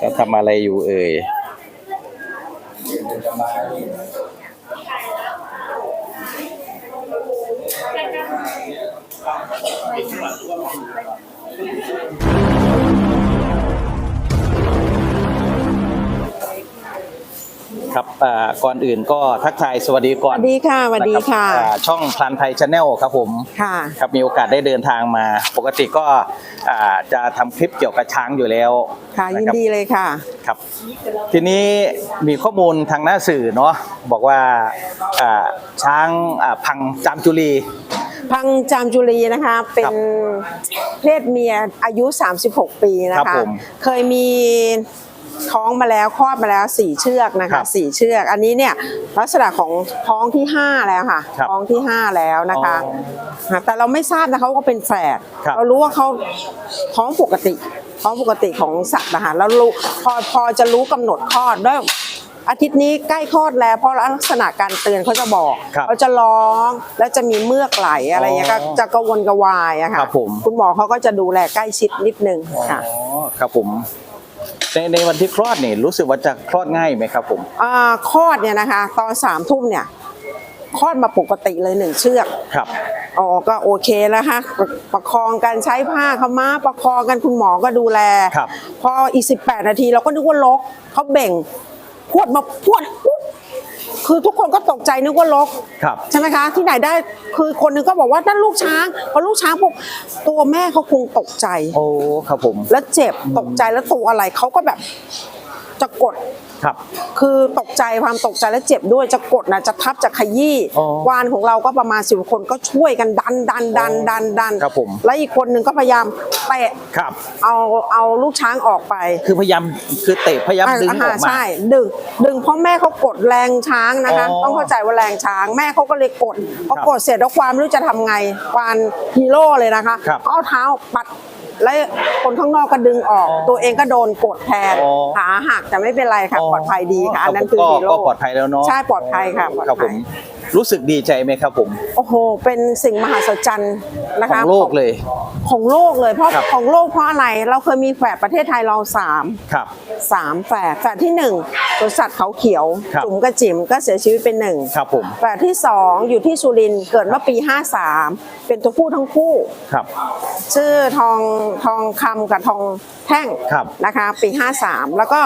ก็ทำอะไรอยู่เอ่ย ครับอ่าก่อนอื่นก็ทักทายสวัสดีสก่อนวัสดีค่ะสวัสดีค่ะนรับอ่าช่องพลันไทยชาแนลครับผมค่ะครับมีโอกาสได้เดินทางมา ปกติก็อ่าจะทำคลิปเกี่ยวกับช้างอยู่แล้วค่ะยินรับดีเลยค่ะครับ ทีนี้มีข้อมูลทางหน้าสื่อเนาะบอกว่าอ่าช้างอ่าพังจามจุลีพังจามจุลีนะคะเป็นเพศเมียอายุ 36 ปีนะครัคะบผมเคยมี ท้องมาแล้วคลอดมาแล้วสี่เชือกนะครัคะบสี่เชือก อันนี้เนี่ยลักษณะของท้องที่5แล้วค่ะ ครับท้องที่5แล้วนะคะอ๋อค่ะแต่เราไม่ทราบนะคะว่าเป็นแฝดครับ เรารู้ว่าเขาท้องปกติท้องปกติของสัตว์นะคะแล้วรู้พอพอจะรู้กำหนดคลอดด้วยอาทิตย์นี้ใกล้คลอดแล้ว เพราะลักษณะการเตือนเขาจะบอกครับเขาจะร้องแล้วจะมีเมือกไหลอะไรเงี้ยก็อ๋อจะกระวนกระวายอะค่ะครับผม คุณหมอเขาก็จะดูแลใกล้ชิดนิดนึงค่ะ อ๋อครับผม ในในวันที่คลอดนี่รู้สึกว่าจะคลอดง่ายไหมครับผมอ่าคลอดเนี่ยนะคะ ตอนสามทุ่มเนี่ยคลอดมาปกติเลยหนึ่งเชือกครับอ๋อก็โอเคแล้วค่ะประประคองกันใช้ผ้าขาวม้าประคองกันคุณหมอก็ดูแลครับพออีกสิบแปดนาทีเราก็นึกว่าลกเขาเบ่งพวดมาพวดปุ๊บ คือทุกคนก็ตกใจนึกว่าลกครับ ใช่ไหมคะ ที่ไหนได้คือคนหนึงก็บอกว่านั่นลูกช้างพอลูกช้างปุ๊บตัวแม่เขาคงตกใจ โอ้ ครับผม แล้วเจ็บตกใจแล้วตัวอะไรเขาก็แบบจะกด ครับ คือตกใจความตกใจและเจ็บด้วยจะกดนะจะทับจะขยี้อ๋อวานของเราก็ประมาณสิบคนก็ช่วยกันดันดันดันดันดันครับผม แล้วอีกคนหนึ่งก็พยายามเตะครับ เอาเอาลูกช้างออกไป คือพยายามคือเตะพยายามดึงออกมา ใช่ดึงดึงเพราะแม่เขากดแรงช้างนะคะ อ๋อต้องเข้าใจว่าแรงช้าง แม่เขาก็เลยกดพอครับกดเสร็จแล้วความไม่รู้จะทำไงวานฮีโร่เลยนะคะครับเอาเท้าปัด แล้วคนข้างนอกก็ดึงออกอ๋อตัวเองก็โดนกดแทนอ๋อ ขาหักแต่ไม่เป็นไรค่ะปลอดภัยดีค่ะอันนั้นก็คือฮีโร่ก็ปลอดภัยแล้วเนาะใช่ปลอดภัยค่ะปลอดครับผภัมย รู้สึกดีใจไหมครับผม โอ้โห เป็นสิ่งมหัศจรรย์นะขอคะงโลกเลย ของโลกเลยเพราะครับ ของโลกเพราะอะไรเราเคยมีแฝดประเทศไทยเราสาม ครับ สามแฝดแฝดที่หนึ่งบริษัทเขาเขียว ครับ จุ๋มกับจิ๋มก็เสียชีวิตเป็นหนึ่งครับผม แฝดที่สองอยู่ที่สุรินทร์เกิดเมื่อปี 53 เป็นตัวผู้ทั้งคู่ ครับ ชื่อทองทองคำกับทองแท่งครับ นะคะ ปี 53 แล้วก็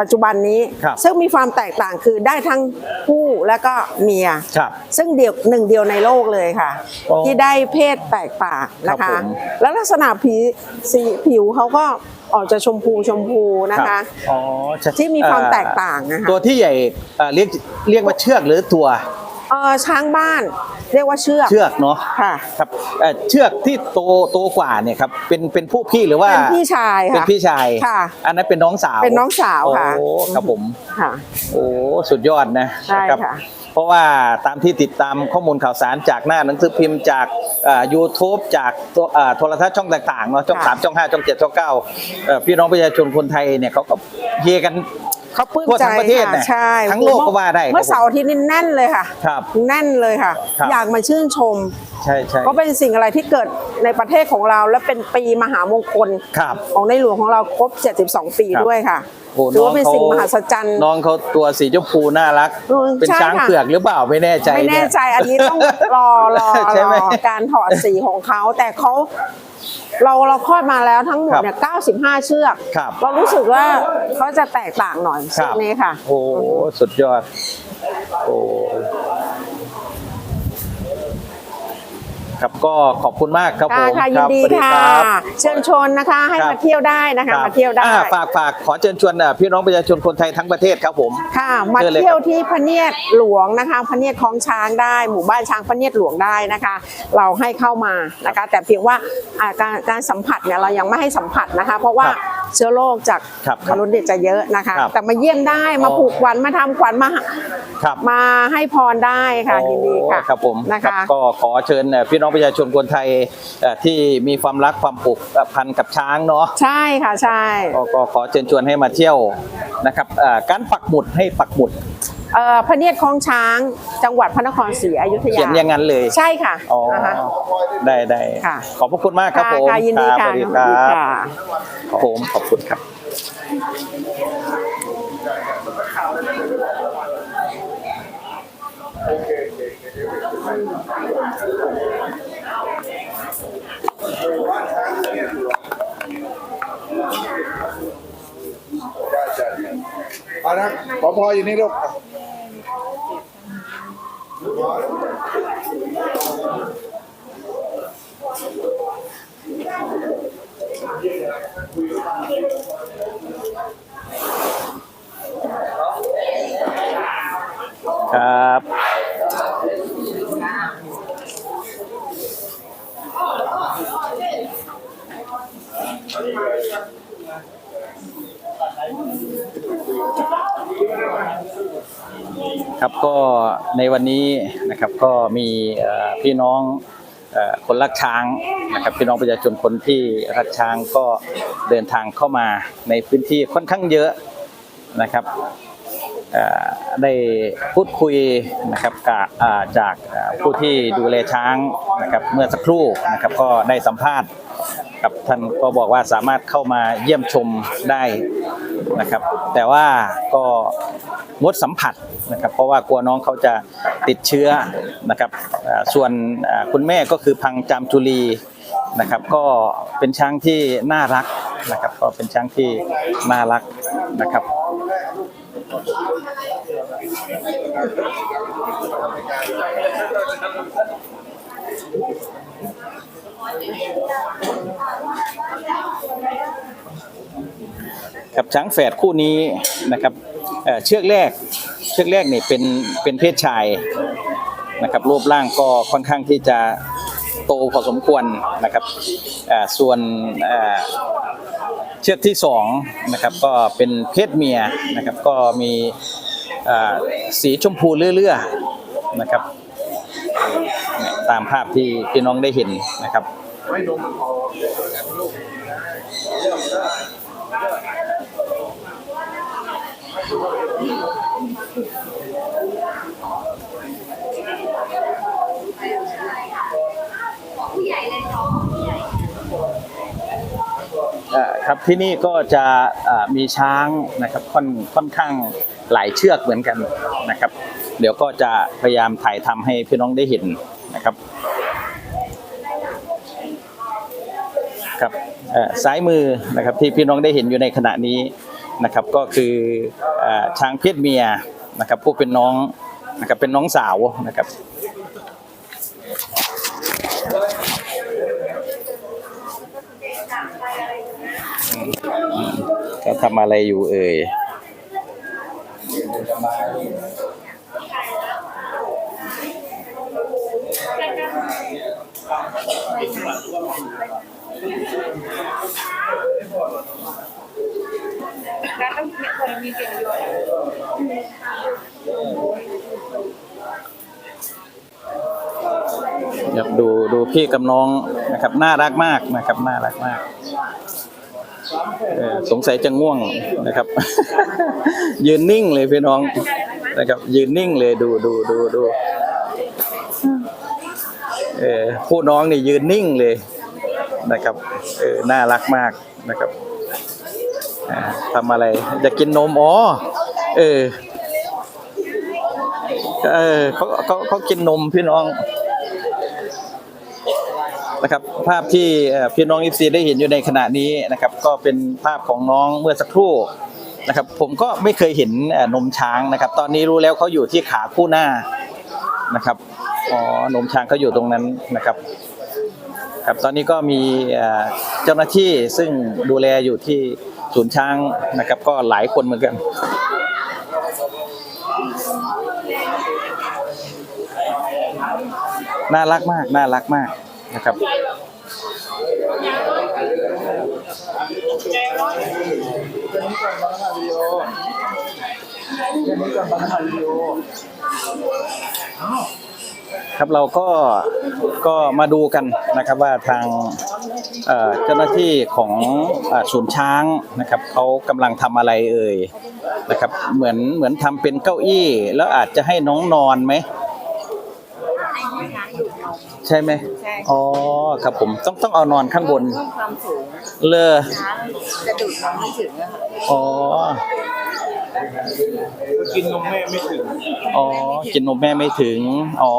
ปัจจุบันนี้ ครับซึ่งมีความแตกต่างคือได้ทั้งผู้และก็เมีย ครับซึ่งเดียวหนึ่งเดียวในโลกเลยค่ะ โอ้ที่ได้เพศแตกต่างนะครัคะ บผมแล้วลักษณะผีสีผิวเขาก็ออกจะชมพูชมพูนะรัคะ บ อ๋อใช่ที่มีความเอ่อแตกต่างนะคะ ตัวที่ใหญ่เอ่อเรียกเรียกว่าเชือกหรือตัว เออช้างบ้านเรียกว่าเชือกเชือกเนาะค่ะ ครับเอ่อเชือกที่โตโตกว่าเนี่ยครับเป็นเป็นผู้พี่หรือว่าเป็นพี่ชายเป็นค่ะพี่ชายค่ะ อันนั้นเป็นน้องสาวเป็นน้องสาวค่ะโอ้ครับผมค่ะโอ้สุดยอดนะใช่ครับค่ะเพราะว่าตามที่ติดตามข้อมูลข่าวสารจากหน้าหนังสือพิมพ์จากยูทูบจากตัวอ่าโทรทัศน์ช่องต่างๆเนาะช่องสามช่องห้าช่องเจ็ดช่องเก้าเอ่อพี่น้องประชาชนคนไทยเนี่ยเขาก็เฮกัน เขาปลื้มทั่วใจทั้งประเทศค่ะน่ะใช่ทั้งโลกก็ว่าได้เมื่อครับผมเสาร์อาทิตย์นี่แน่นเลยค่ะครับแน่นเลยค่ะ ครับ อยากมาชื่นชม ใช่ใช่ก็เป็นสิ่งอะไรที่เกิดในประเทศของเราและเป็นปีมหามงคล ครับ ของในหลวงของเราครบ 72 ปีครับ ด้วยค่ะโอ้ถือว่าเป็นองขสิ่งมหัศจรรย์ น้องเขาตัวสีชมพูน่ารักอืมเป็นใช่ช้างค่ะ เผือกหรือเปล่าไม่แน่ใจไม่แน่เนี่ยใจอันนี้ต้องรอรอใช่รไหม อการถอดสีของเขา แต่เขา เราเราคลอดมาแล้วทั้งหมดเนี่ย95 เชือก ครับเรารู้สึกว่าเขาจะแตกต่างหน่อยคเชืรัอบกนี้ค่ะ โอ้สุดยอด โอ้ ครับก็ขอบคุณมากครับผค่ะมค่ะยินดีรับสวัสค่ะรับเชิญชวนนะคะให้ครับมาเที่ยวได้นะคะรับมาเที่ยวได้อ่ฝากฝากขอเชิญชวนอะพี่น้องประชาชนคนไทยทั้งประเทศครับผมค่ะมาเชิญเลยเที่ยวที่พระเนียดหลวงนะคะพระเนียดคลองช้างได้ หมู่บ้านช้างพระเนียดหลวงได้นะคะ เราให้เข้ามานะคะ แต่เพียงว่าอ่าการการสัมผัสเนี่ยเรายังไม่ให้สัมผัสนะคะ เพราะว่าครับเชื้อโรคจากครับคมรับนุษย์เนี่ยจะเยอะนะคะครับแต่มาเยี่ยมได้มาอ๋อผูกขวัญมาทำขวัญมาครับมาให้พรได้ค่ะยินดีค่ะโอ้ครับผมนะรัคะบก็ขอเชิญเอ่อพี่น้องประชาชนคนไทยเอ่อที่มีความรักความผูกพันกับช้างเนาะใช่ค่ะใช่ก็ก็ขอเชิญชวนให้มาเที่ยวนะครับเอ่อการปักหมุดให้ปักหมุดเอ่อพระเนียดคลองช้าง จังหวัดพระนครศรีอยุธยาเขียนอย่างนั้นเลยใช่ค่ะอ๋อนะคะได้ได้ค่ะขอบพระคุณมากครับผมค่ะยินดีครับค่ะสวัสดียินคดีรับค่ะครับผมขอบคุณครับ เอานะ พอออยู่นี่ลูกครับ ครับก็ในวันนี้นะครับก็มีพี่น้องคนรักช้างนะครับพี่น้องประชาชนคนที่รักช้างก็เดินทางเข้ามาในพื้นที่ค่อนข้างเยอะนะครับได้พูดคุยนะครับกับจากผู้ที่ดูแลช้างนะครับเมื่อสักครู่นะครับก็ได้สัมภาษณ์กับท่านก็บอกว่าสามารถเข้ามาเยี่ยมชมได้ นะครับ แต่ว่าก็งดสัมผัสนะครับ เพราะว่ากลัวน้องเขาจะติดเชื้อนะครับส่วนคุณแม่ก็คือพังจามจุลีนะครับ ก็เป็นช้างที่น่ารักนะครับ ก็เป็นช้างที่น่ารักนะครับ กับช้างแฝดคู่นี้นะครับเเชือกแรกเชือกแรกนี่เป็นเป็นเพศชายนะครับรูปร่างก็ค่อนข้างที่จะโตพอสมควรนะครับส่วนเเชือกที่สองนะครับก็เป็นเพศเมียนะครับก็มีสีชมพูเลื่อๆนะครับตามภาพที่พี่น้องได้เห็นนะครับ ครับที่นี่ก็จะมีช้างนะครับค่อนค่อนข้างหลายเชือกเหมือนกันนะครับ เดี๋ยวก็จะพยายามถ่ายทำให้พี่น้องได้เห็นนะครับครับซ้ายมือนะครับที่พี่น้องได้เห็นอยู่ในขณะนี้นะครับ ก็คืออช้างเพศเมียนะครับผู้เป็นน้องนะครับเป็นน้องสาวนะครับ เขาทำอะไรอยู่เอ่ยครับดูดูพี่กับน้องนะครับ น่ารักมากนะครับ น่ารักมาก สงสัยจะง่วงนะครับ ยืนนิ่งเลยพี่น้องนะครับ ยืนนิ่งเลยดูดูดูดูเออผู้น้องนี่ยืนนิ่งเลยนะครับเออน่ารักมากนะครับทำอะไรจะกินนมอ๋อเออเออเขาเขาเขากินนมพี่น้อง นะครับภาพที่พี่น้องอิฟซีได้เห็นอยู่ในขณะนี้นะครับก็เป็นภาพของน้องเมื่อสักครู่นะครับผมก็ไม่เคยเห็นนมช้างนะครับ ตอนนี้รู้แล้วเขาอยู่ที่ขาคู่หน้านะครับอ๋อนมช้างเขาอยู่ตรงนั้นนะครับครับตอนนี้ก็มีเจ้าหน้าที่ซึ่งดูแลอยู่ที่ศูนย์ช้างนะครับ ก็หลายคนเหมือนกันน่ารักมากน่ารักมาก นะครับครับเราก็ก็มาดูกันนะครับว่าทางเจ้าหน้าที่ของศูนย์ช้างนะครับเขากำลังทำอะไรเอ่ยนะครับเหมือนเหมือนทำเป็นเก้าอี้ แล้วอาจจะให้น้องนอนไหม ใช่ไหมใช่อ๋อครับผมต้องต้องเอานอนข้างบนเพิ่มความสูงเลอช้างจะดูดนมไม่ถึงอะค่ะอ๋อกินนมแม่ไม่ถึงอ๋อกินนมแม่ไม่ถึงอ๋อ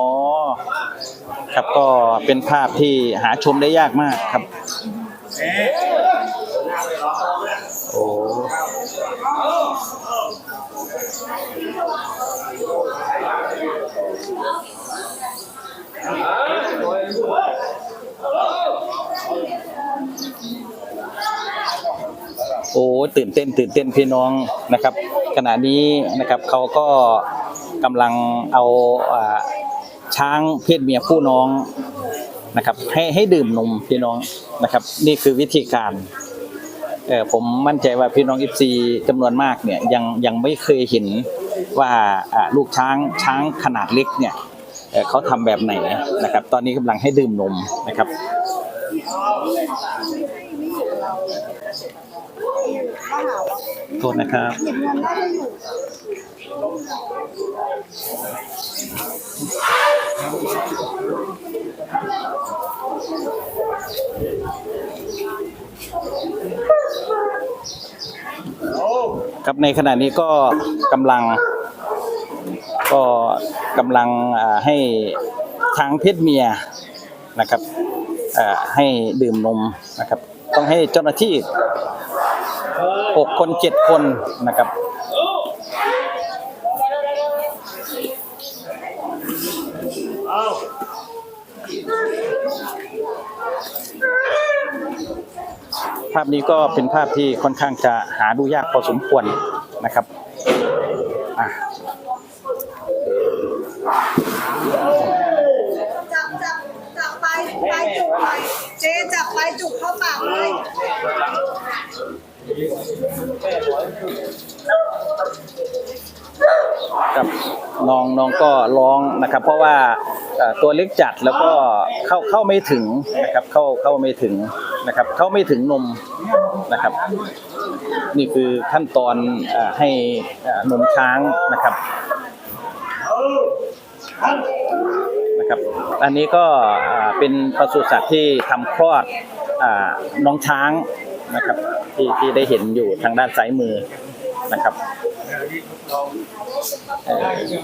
ครับก็เป็นภาพที่หาชมได้ยากมากครับโตื่นเต้นตื่นเต้นพี่น้องนะครับ ขณะนี้นะครับเขาก็กำลังเอาช้างเพศเมียผู้น้องนะครับ ให้ให้ดื่มนมพี่น้องนะครับ นี่คือวิธีการเออผมมั่นใจว่าพี่น้องอิฟซีจำนวนมากเนี่ยยังยังไม่เคยเห็นว่าลูกช้างช้างขนาดเล็กเนี่ยเขาทำแบบไหนนะครับ ตอนนี้กำลังให้ดื่มนมนะครับ โทษนะครับครับในขณะนี้ก็กำลัง ก็กำลังให้ทางเพศเมียนะครับให้ดื่มนมนะครับ ต้องให้เจ้าหน้าที่ หกคนเจ็ดคนนะครับภาพนี้ก็เป็นภาพที่ค่อนข้างจะหาดูยากพอสมควรนะครับอะ จับจับจับไปไปจุกไปเจ๊จับไปจุกเข้าปากเลย กับน้องน้องก็ร้องนะครับ เพราะว่าตัวเล็กจัดแล้วก็เข้าเข้าไม่ถึงนะครับ เข้าเข้าไม่ถึงนะครับ เข้าไม่ถึงนมนะครับ นี่คือขั้นตอนอให้นมช้างนะครับนะครับ อันนี้ก็เป็นปศุสัตว์ที่ทำคลอดอน้องช้างนะครับที่ที่ได้เห็นอยู่ทางด้านซ้ายมือ นะครับ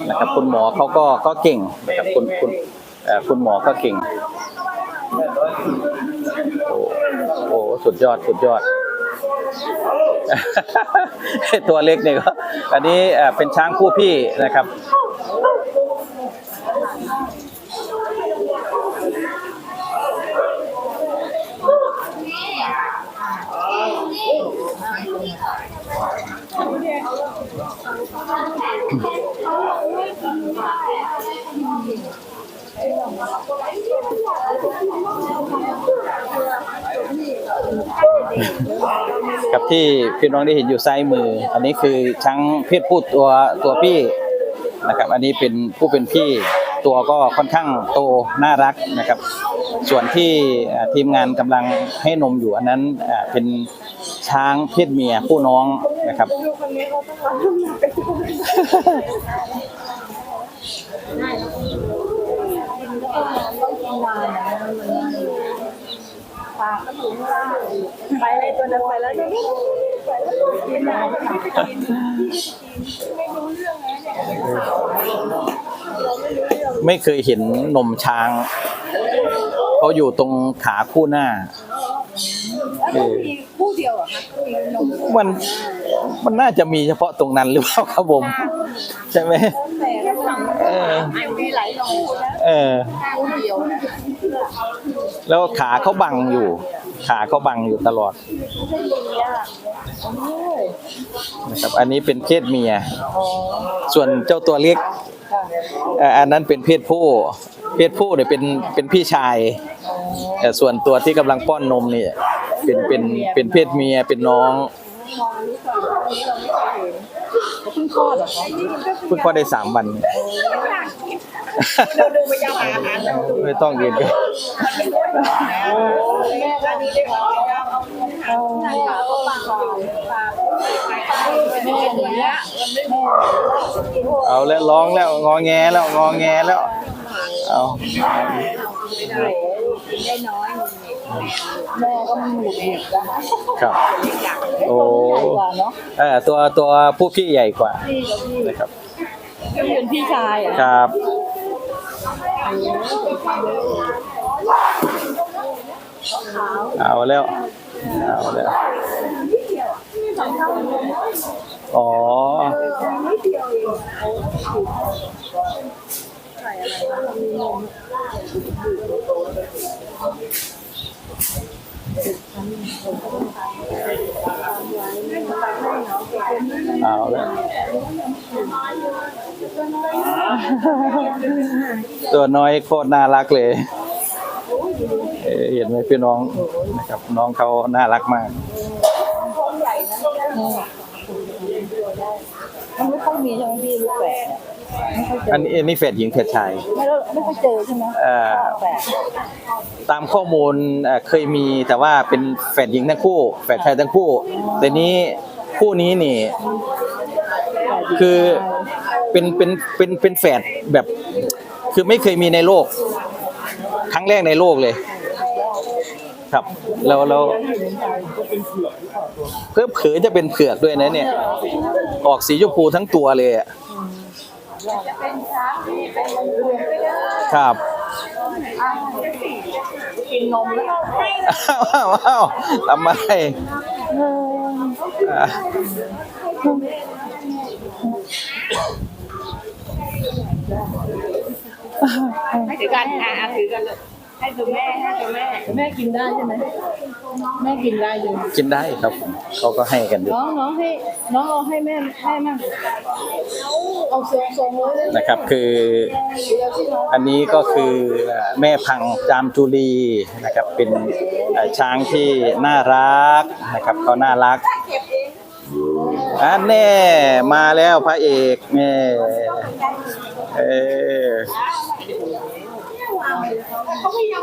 นะครับคุณหมอเขาก็ก็เก่งนะครับคุณคุณคุณหมอก็เก่งโอ้โหสุดยอดสุดยอด ตัวเล็กเนี่ยก็อันนี้เป็นช้างคู่พี่นะครับ กับที่พี่น้องได้เห็นอยู่ซ้ายมือ อันนี้คือช้างเพศผู้ตัวตัวพี่นะครับ อันนี้เป็นผู้เป็นพี่ตัวก็ค่อนข้างโตน่ารักนะครับ ส่วนที่เอ่อทีมงานกำลังให้นมอยู่อันนั้นเอ่อเป็นช้างเพศเมียผู้น้องนะครับไปเลยตัวนั้นไปแล้วเดี๋ยวนี้ไปแล้วกินไหนกินไม่รู้เรื่องเลยเนี่ยไม่เคยเห็นนมช้างเขาอยู่ตรงขาคู่หน้าแล้วต้องมีคู่เดียวเหรอคะมีนมมันมันน่าจะมีเฉพาะตรงนั้นหรือเปล่าครับผม ใช่ไหมแต่แล้วฝั่งเออมีหลายนมนะเออคู่เดียวนะ แล้วขาเขาบังอยู่ ขาเขาบังอยู่ตลอดนะครับอันนี้เป็นเพศเมีย ส่วนเจ้าตัวเล็กเอ่ออันนั้นเป็นเพศผู้ เพศผู้เนี่ยเป็นเป็นพี่ชายแต่ส่วนตัวที่กำลังป้อนนมเนี่ยเป็นเป็นเป็นเพศเมียเป็นน้องมองนี้ก่อนอันนี้เราไม่เคยเห็นเพิ่งคลอดเหรอคะเพิ่งคลอดได้สามวัน ดูดูไปยาวหาอาหารแล้วดูไม่ต้องเรียนกันแม่ก็นี้ได้ของเอาเอาปากปากแม่เนี้ยเอาแล้วร้องแล้วงอแงแล้วงอแงแล้ว เอาได้น้อยแม่ก็มันหมุดหงิดนะคะครับโอ้ใหญ่กว่าเนาะเออตัวตัวผู้พี่ใหญ่กว่าพี่กับพี่นะครับก็เป็นพี่ชายอะครับ เอาแล้วเอาแล้วอ๋อเอาแล้ว ตัวน้อยโคตรน่ารักเลยเอ่อเห็นไหมพี่น้องนะครับ น้องเขาน่ารักมากมันไม่ค่อยมีใช่ไหมพี่ลูกแฝดไม่ค่อยเจออันนี้อันนี้เฟดหญิงเฟดชาย ไม่ได้ไม่ค่อยเจอใช่ไหมเอ่อแฝดตามข้อมูลเอ่อเคยมีแต่ว่าเป็นแฝดหญิงทั้งคู่แฝดชายทั้งคู่ แต่นี้คู่นี้นี่ คือเป็นเป็นเป็นเป็นแฝดแบบ คือไม่เคยมีในโลก ครั้งแรกในโลกเลย ครับแล้วแล้วเพิ่มเผือจะเป็นเผือกด้วยนะเนี่ย ออกสีชมพูทั้งตัวเลยอะครับกินนมแล้วอ้าวอ้าวอ้าวทำไม อะถือกันอะถือกันเลยให้ตัวแม่ให้ตัวแม่แม่กินได้ใช่ไหมแม่กินได้เลยกินได้ครับผมเขาก็ให้กันด้วยน้องน้องให้น้องเอาให้แม่ให้มั่งเอาทรงทรงเลยนะครับ คือเดี๋ยวที่น้องอันนี้ก็คือเอ่อแม่พังธุ์จามจุลีนะครับ เป็นเอ่อช้างที่น่ารักนะครับเขาน่ารักอันแน่มาแล้วพระเอก แม่เออ ให้น่า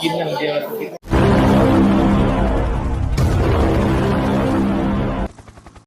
กิน